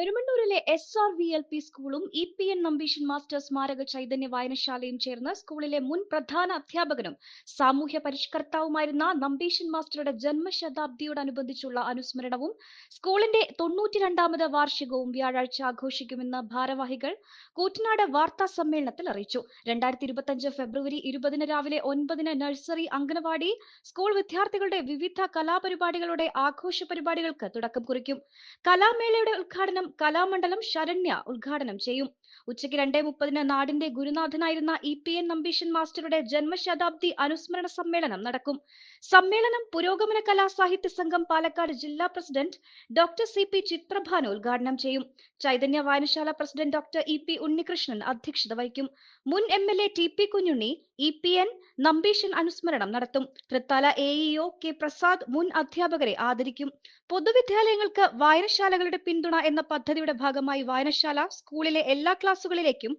പെരുമണ്ണൂരിലെ S R V L P സ്കൂളും E P N Nambeesan master സ്മാരക ചൈതന്യ വായനശാലയും ചേർന്ന് സ്കൂളിലെ മുൻ പ്രധാന അധ്യാപകനും സാമൂഹ്യ പരിഷ്കർത്താവുമായിരുന്ന നമ്പീശൻ മാസ്റ്ററുടെ ജന്മശതാബ്ദിയോടനുബന്ധിച്ചുള്ള അനുസ്മരണവും സ്കൂളിന്റെ തൊണ്ണൂറ്റിരണ്ടാമത് വാർഷികവും വ്യാഴാഴ്ച ആഘോഷിക്കുമെന്ന് ഭാരവാഹികൾ കൂറ്റനാട് വാർത്താ സമ്മേളനത്തിൽ അറിയിച്ചു. രണ്ടായിരത്തി ഇരുപത്തിയഞ്ച് ഫെബ്രുവരി ഇരുപതിന് രാവിലെ ഒൻപതിന് നഴ്സറി അംഗനവാടി സ്കൂൾ വിദ്യാർത്ഥികളുടെ വിവിധ കലാപരിപാടികളുടെ ആഘോഷ പരിപാടികൾക്ക് തുടക്കം കുറിക്കും. കലാമേളയുടെ ഉദ്ഘാടനം കലാമണ്ഡലം ശരണ്യ ഉദ്ഘാടനം ചെയ്യും. ഉച്ചയ്ക്ക് രണ്ടേ മുപ്പതിന് നാടിന്റെ ഗുരുനാഥനായിരുന്ന ഇ പി എൻ നമ്പീശൻ മാസ്റ്ററുടെ ജന്മശതാബ്ദി അനുസ്മരണ സമ്മേളനം നടക്കും. സമ്മേളനം പുരോഗമന കലാ സാഹിത്യ സംഘം പാലക്കാട് ജില്ലാ president doctor C P Chitrabhanu ഉദ്ഘാടനം ചെയ്യും. ചൈതന്യ വായനശാല president doctor E P Unnikrishnan അധ്യക്ഷത വഹിക്കും. മുൻ M L A T P Kunhunni E P N Nambeesan അനുസ്മരണം നടത്തും. Thrithala A EO K Prasad മുൻ അധ്യാപകരെ ആദരിക്കും. പൊതുവിദ്യാലയങ്ങൾക്ക് വായനശാലകളുടെ പിന്തുണ എന്ന പദ്ധതിയുടെ ഭാഗമായി വായനശാല സ്കൂളിലെ എല്ലാ ക്ലാസുകളിലേക്കും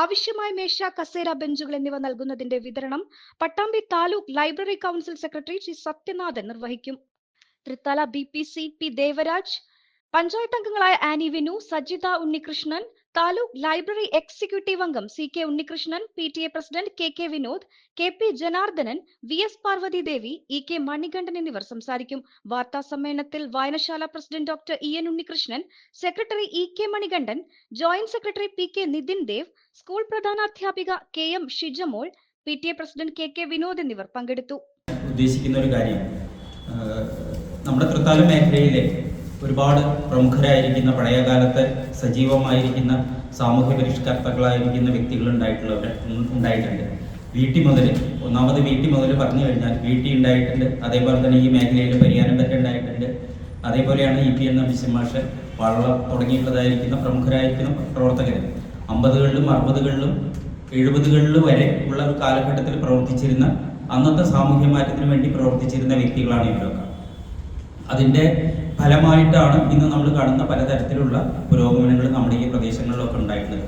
ആവശ്യമായ മേശ കസേര ബെഞ്ചുകൾ എന്നിവ നൽകുന്നതിന്റെ വിതരണം Pattambi taluk library council secretary Sri Sathyanathan നിർവഹിക്കും. Thrithala B P C P Devaraj panchayat അംഗങ്ങളായ Annie Vinu Sajitha Unnikrishnan taluk library executive അംഗം C K Unnikrishnan P T A president K K Vinod K P Janardhanan V S Parvathi Devi E K Manikandan എന്നിവർ സംസാരിക്കും. വാർത്താ സമ്മേളനത്തിൽ വായനശാല president doctor E N Unnikrishnan secretary E K Manikandan joint secretary P K Nithin Dev school പ്രധാനാധ്യാപിക K M Shijamol P T A president K K Vinod എന്നിവർ പങ്കെടുത്തു. ഉദ്ദേശിക്കുന്ന ഒരു കാര്യം നമ്മുടെ തൃത്താല മേഖലയിലെ ഒരുപാട് പ്രമുഖരായിരിക്കുന്ന പഴയകാലത്തെ സജീവമായിരിക്കുന്ന സാമൂഹ്യ പരിഷ്കർത്താക്കളായിരിക്കുന്ന വ്യക്തികൾ ഉണ്ടായിട്ടുള്ളവർ ഉണ്ടായിട്ടുണ്ട്. വീട്ടി മുതൽ ഒന്നാമത് വീട്ടി മുതൽ പറഞ്ഞു കഴിഞ്ഞാൽ വീട്ടി ഉണ്ടായിട്ടുണ്ട്. അതേപോലെ തന്നെ ഈ മേഖലയിൽ പരിഹാരം പറ്റ ഉണ്ടായിട്ടുണ്ട്. അതേപോലെയാണ് ഇ പി എൻ നബിസിമാഷ് വള്ളം തുടങ്ങിയിട്ടുള്ളതായിരിക്കുന്ന പ്രമുഖരായിരിക്കുന്ന പ്രവർത്തകർ അമ്പതുകളിലും അറുപതുകളിലും എഴുപതുകളിലും വരെ ഉള്ള ഒരു കാലഘട്ടത്തിൽ പ്രവർത്തിച്ചിരുന്ന അന്നത്തെ സാമൂഹ്യ മാറ്റത്തിന് വേണ്ടി പ്രവർത്തിച്ചിരുന്ന വ്യക്തികളാണ് ഇവരൊക്കെ. അതിന്റെ ഫലമായിട്ടാണ് ഇന്ന് നമ്മൾ കാണുന്ന പലതരത്തിലുള്ള പുരോഗമനങ്ങൾ നമ്മുടെ ഈ പ്രദേശങ്ങളിലൊക്കെ ഉണ്ടായിട്ടുള്ളത്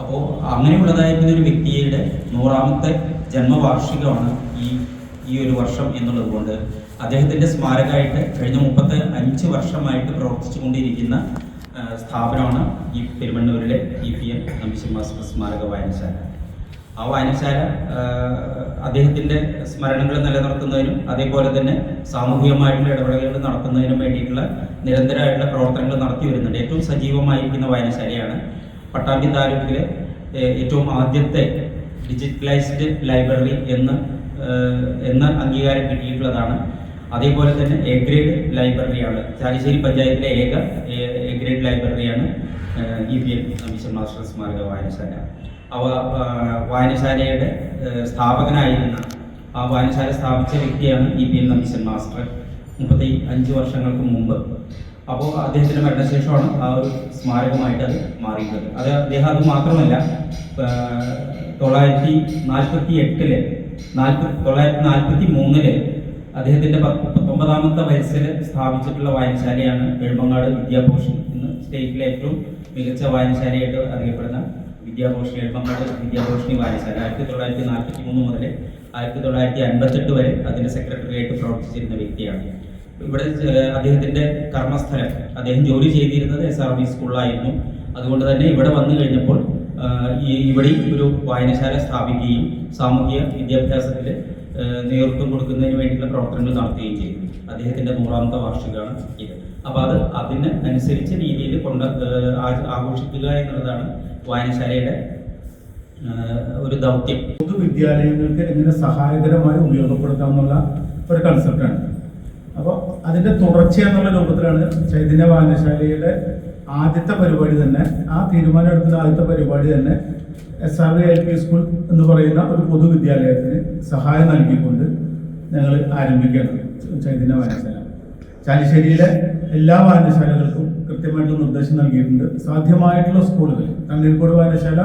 അപ്പോൾ അങ്ങനെയുള്ളതായിരിക്കുന്ന ഒരു വ്യക്തിയുടെ നൂറാമത്തെ ജന്മവാർഷികമാണ് ഈ ഈ ഒരു വർഷം എന്നുള്ളത് കൊണ്ട് അദ്ദേഹത്തിന്റെ സ്മാരകമായിട്ട് കഴിഞ്ഞ മുപ്പത്തി അഞ്ച് വർഷമായിട്ട് പ്രവർത്തിച്ചുകൊണ്ടിരിക്കുന്ന കൊണ്ടിരിക്കുന്ന സ്ഥാപനമാണ് ഈ പെരുമണ്ണൂരിലെ ഇ പി എം നമ്പിശിമാസ്റ്റർ സ്മാരക വായനശാല. ആ വായനശാല അദ്ദേഹത്തിന്റെ സ്മരണകൾ നിലനിർത്തുന്നതിനും അതേപോലെ തന്നെ സാമൂഹികമായിട്ടുള്ള ഇടപെടലുകൾ നടത്തുന്നതിനും വേണ്ടിയിട്ടുള്ള നിരന്തരമായിട്ടുള്ള പ്രവർത്തനങ്ങൾ നടത്തി വരുന്നുണ്ട്. ഏറ്റവും സജീവമായിരിക്കുന്ന വായനശാലയാണ് പട്ടാമ്പി താലൂക്കിലെ ഏറ്റവും ആദ്യത്തെ ഡിജിറ്റലൈസ്ഡ് ലൈബ്രറി എന്ന് എന്ന അംഗീകാരം കിട്ടിയിട്ടുള്ളതാണ്. അതേപോലെ തന്നെ എ ഗ്രേഡ് ലൈബ്രറിയാണ്. ചാലിശ്ശേരി പഞ്ചായത്തിലെ ഏക എ ഗ്രേഡ് ലൈബ്രറിയാണ് ഇ പി എം മിഷൻ മാസ്റ്റർ സ്മാരക വായനശാല. അവ വായനശാലയുടെ സ്ഥാപകനായിരുന്ന ആ വായനശാല സ്ഥാപിച്ച വ്യക്തിയാണ് E P N Nambeesan master. മുപ്പത്തി അഞ്ച് വർഷങ്ങൾക്ക് മുമ്പ്. അപ്പോൾ അദ്ദേഹത്തിന്റെ മരണശേഷമാണ് ആ ഒരു സ്മാരകമായിട്ട് അത് മാറിയിട്ടുള്ളത്. അത് അദ്ദേഹം അത് മാത്രമല്ല തൊള്ളായിരത്തി നാൽപ്പത്തി എട്ടിൽ നാൽപ്പത്തി തൊള്ളായിരത്തി നാൽപ്പത്തി മൂന്നിൽ അദ്ദേഹത്തിന്റെ പത്തൊമ്പതാമത്തെ വയസ്സിൽ സ്ഥാപിച്ചിട്ടുള്ള വായനശാലയാണ് എഴുമങ്ങാട് വിദ്യാഭൂഷൺ ഇന്ന് സ്റ്റേറ്റിലെ ഏറ്റവും മികച്ച വായനശാലയായിട്ട് അറിയപ്പെടുന്ന വിദ്യാഭൂഷണി എഴുപ്പമ്പാട് വിദ്യാഭൂഷണി വാരിസ്. ആയിരത്തി തൊള്ളായിരത്തി നാൽപ്പത്തി മൂന്ന് മുതൽ ആയിരത്തി തൊള്ളായിരത്തി അൻപത്തെട്ട് വരെ അതിന്റെ സെക്രട്ടറിയായിട്ട് പ്രവർത്തിച്ചിരുന്ന വ്യക്തിയാണ്. ഇവിടെ അദ്ദേഹത്തിന്റെ കർമ്മസ്ഥലം അദ്ദേഹം ജോലി ചെയ്തിരുന്നത് എസ് ആർ ബി സ്കൂളിലായിരുന്നു അതുകൊണ്ട് തന്നെ ഇവിടെ വന്നു കഴിഞ്ഞപ്പോൾ ഇവിടെയും ഇവിടെ ഒരു വായനശാല സ്ഥാപിക്കുകയും സാമൂഹ്യ വിദ്യാഭ്യാസത്തിൽ നേതൃത്വം കൊടുക്കുന്നതിന് വേണ്ടിയുള്ള പ്രവർത്തനങ്ങൾ നടത്തുകയും ചെയ്തു. അദ്ദേഹത്തിന്റെ നൂറാമത്തെ വാർഷികമാണ് ഇത്. അപ്പോൾ അത് അതിന് അനുസരിച്ച രീതിയിൽ കൊണ്ട് ആഘോഷിക്കുക എന്നുള്ളതാണ് വായനശാലയുടെ ഒരു ദൗത്യം. പൊതുവിദ്യാലയങ്ങൾക്ക് എങ്ങനെ സഹായകരമായി ഉപയോഗപ്പെടുത്താമെന്നുള്ള ഒരു കൺസെപ്റ്റാണ് അപ്പോൾ അതിന്റെ തുടർച്ച എന്നുള്ള രൂപത്തിലാണ് ചൈതന്യ വായനശാലയുടെ ആദ്യത്തെ പരിപാടി തന്നെ ആ തീരുമാനം എടുക്കുന്ന ആദ്യത്തെ പരിപാടി തന്നെ S R L P school എന്ന് പറയുന്ന ഒരു പൊതുവിദ്യാലയത്തിന് സഹായം നൽകിക്കൊണ്ട് ഞങ്ങൾ ആരംഭിക്കണം ചൈതന്യ വായനശാല. ചാലിശ്ശേരിയിലെ എല്ലാ വായനശാലകൾക്കും കൃത്യമായിട്ടുള്ള നിർദ്ദേശം നൽകിയിട്ടുണ്ട്. സാധ്യമായിട്ടുള്ള സ്കൂളുകൾ തണ്ണീർക്കോട് വായനശാല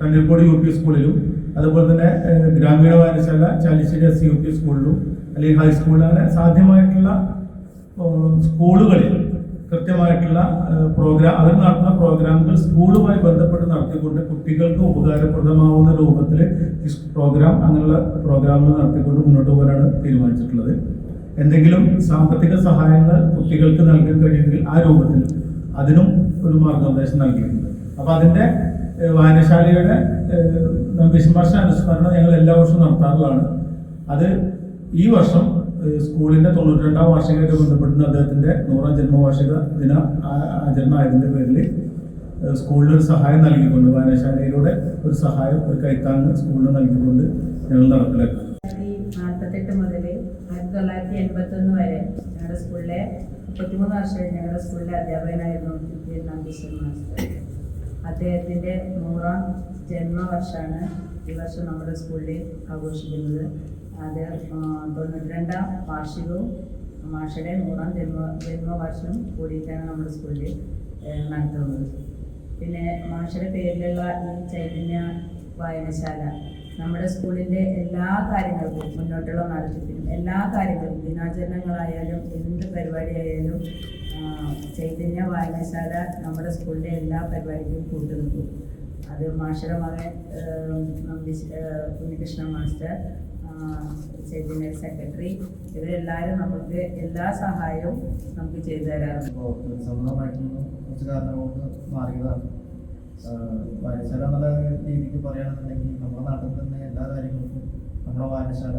തണ്ണീർക്കോട് യു പി സ്കൂളിലും അതുപോലെ തന്നെ ഗ്രാമീണ വായനശാല ചാലിശ്ശേരി എസ് യു പി സ്കൂളിലും അല്ലെങ്കിൽ ഹൈസ്കൂളിൽ അങ്ങനെ സാധ്യമായിട്ടുള്ള സ്കൂളുകളിൽ കൃത്യമായിട്ടുള്ള പ്രോഗ്രാം അവർ നടത്തുന്ന പ്രോഗ്രാമുകൾ സ്കൂളുമായി ബന്ധപ്പെട്ട് നടത്തിക്കൊണ്ട് കുട്ടികൾക്ക് ഉപകാരപ്രദമാവുന്ന രൂപത്തിൽ പ്രോഗ്രാം അങ്ങനെയുള്ള പ്രോഗ്രാമുകൾ നടത്തിക്കൊണ്ട് മുന്നോട്ട് പോകാനാണ് തീരുമാനിച്ചിട്ടുള്ളത്. എന്തെങ്കിലും സാമ്പത്തിക സഹായങ്ങൾ കുട്ടികൾക്ക് നൽകാൻ കഴിയുമെങ്കിൽ ആ രൂപത്തിൽ അതിനും ഒരു മാർഗനിർദ്ദേശം നൽകിയിട്ടുണ്ട്. അപ്പം അതിന്റെ വായനശാലയുടെ നമ്പീശൻ അനുസ്മരണം ഞങ്ങൾ എല്ലാ വർഷവും നടത്താറുള്ളതാണ്. അത് ഈ വർഷം സ്കൂളിന്റെ തൊണ്ണൂറ്റി രണ്ടാം വാർഷികമായിട്ട് ബന്ധപ്പെട്ട് അദ്ദേഹത്തിന്റെ നൂറാം ജന്മവാർഷിക ദിന ആചരണമായതിന്റെ പേരിൽ സ്കൂളിൽ ഒരു സഹായം നൽകിക്കൊണ്ട് വായനശാലയിലൂടെ ഒരു സഹായം ഒരു കൈത്താങ്ങ് സ്കൂളിന് നൽകിക്കൊണ്ട് ഞങ്ങൾ നടപ്പിലാക്കുക ആയിരത്തി നാൽപ്പത്തെട്ട് മുതൽ ആയിരത്തി തൊള്ളായിരത്തി എൺപത്തൊന്ന് വരെ ഞങ്ങളുടെ സ്കൂളിലെ മുപ്പത്തിമൂന്ന് വർഷം ഞങ്ങളുടെ സ്കൂളിലെ അധ്യാപകനായിരുന്നു. നമ്പീശ്വർ നൂറാം ജന്മവർഷമാണ് ഈ വർഷം നമ്മുടെ സ്കൂളിൽ ആഘോഷിക്കുന്നത് അത് തൊണ്ണൂറ്റിരണ്ടാം തൊണ്ണൂറ്റി രണ്ടാം വാർഷികവും മാഷയുടെ നൂറാം ജന്മ ജന്മവർഷം കൂടിയിട്ടാണ് നമ്മുടെ സ്കൂളിൽ നടത്തുന്നത്. പിന്നെ മാഷയുടെ പേരിലുള്ള ഈ ചൈതന്യ വായനശാല നമ്മുടെ സ്കൂളിന്റെ എല്ലാ കാര്യങ്ങൾക്കും മുന്നോട്ടുള്ള നടത്തിപ്പിനും എല്ലാ കാര്യങ്ങളും ദിനാചരണങ്ങളായാലും എന്ത് പരിപാടിയായാലും ചൈതന്യ വായനശാല നമ്മുടെ സ്കൂളിന്റെ എല്ലാ പരിപാടിക്കും കൂട്ടുനിൽക്കും അത് മാഷയുടെ മകൻ ഉണ്ണികൃഷ്ണൻ മാസ്റ്റർ ചൈതന്യ സെക്രട്ടറി ഇവരെല്ലാവരും നമുക്ക് എല്ലാ സഹായവും നമുക്ക് ചെയ്തു തരാറുണ്ട്. വായനശാല എന്നുള്ള രീതിക്ക് പറയുകയാണെന്നുണ്ടെങ്കിൽ നമ്മുടെ നാട്ടിൽ തന്നെ എല്ലാ കാര്യങ്ങൾക്കും നമ്മുടെ വായനശാല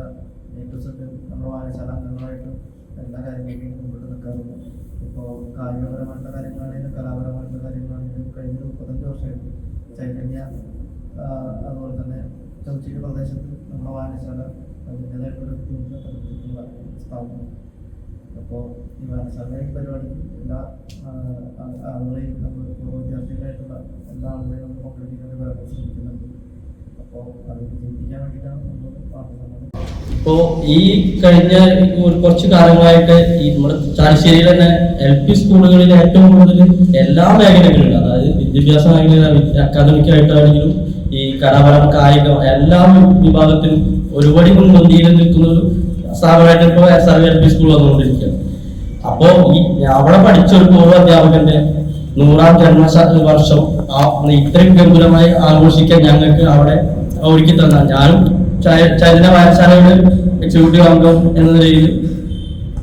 ഏറ്റവും നമ്മുടെ വായനശാല അംഗങ്ങളായിട്ടും എല്ലാ കാര്യങ്ങളിലേക്കും മുമ്പോട്ട് നിൽക്കാറുണ്ട്. ഇപ്പോൾ കായികപരമായിട്ടുള്ള കാര്യങ്ങളാണെങ്കിലും കലാപരമായിട്ടുള്ള കാര്യങ്ങളാണെങ്കിലും കഴിഞ്ഞ മുപ്പത്തഞ്ച് വർഷമായിട്ട് ചൈതന്യ അതുപോലെ തന്നെ ചൗച്ചിരി പ്രദേശത്ത് നമ്മുടെ വായനശാല അതിന്റേതായിട്ടുള്ള സ്ഥാപനം. അപ്പോൾ ഈ വായനശാല ഈ എല്ലാ ആളുകളെയും നമ്മൾ പൂർവ വിദ്യാർത്ഥികളായിട്ടുള്ള എല്ലാ ആളുകളെയും നമ്മൾ പങ്കെടുപ്പിക്കാൻ വരാൻ ശ്രമിക്കുന്നുണ്ട്. അപ്പോൾ അത് വിജയിപ്പിക്കാൻ വേണ്ടിയിട്ടാണ് നമ്മൾ പ്രാർത്ഥിക്കുന്നത് ഇപ്പോ ഈ കഴിഞ്ഞ കുറച്ച് കാലങ്ങളായിട്ട് ഈ നമ്മുടെ ചാലശ്ശേരിയിൽ തന്നെ എൽ പി സ്കൂളുകളിൽ ഏറ്റവും കൂടുതൽ എല്ലാ മേഖലകളിലും അതായത് വിദ്യാഭ്യാസ മേഖല അക്കാദമിക് ആയിട്ടാണെങ്കിലും കലാപരം കായികം എല്ലാ വിഭാഗത്തിലും ഒരുപടി മുൻപന്തിയിൽ നിൽക്കുന്ന ഒരു സ്ഥാപനമായിട്ട് ഇപ്പോൾ S R L P school വന്നുകൊണ്ടിരിക്കുകയാണ്. അപ്പോ ഈ അവിടെ പഠിച്ച ഒരു പൂർവ അധ്യാപകന്റെ നൂറാം ജന്മ വർഷം ഇത്രയും ഗംഭീരമായി ആഘോഷിക്കാൻ ഞങ്ങൾക്ക് അവിടെ ഒരുക്കി തന്ന ഞാനും ചൈതന വായനശാലയുടെ എക്സിക്യൂട്ടീവ് അംഗം എന്ന നിലയിൽ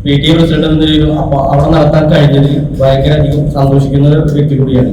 പി ടി പ്രസിഡന്റ് എന്ന നിലയിലും അപ്പൊ അവിടെ നടത്താൻ കഴിഞ്ഞതിൽ ഭയങ്കര അധികം സന്തോഷിക്കുന്ന ഒരു വ്യക്തി കൂടിയാണ്.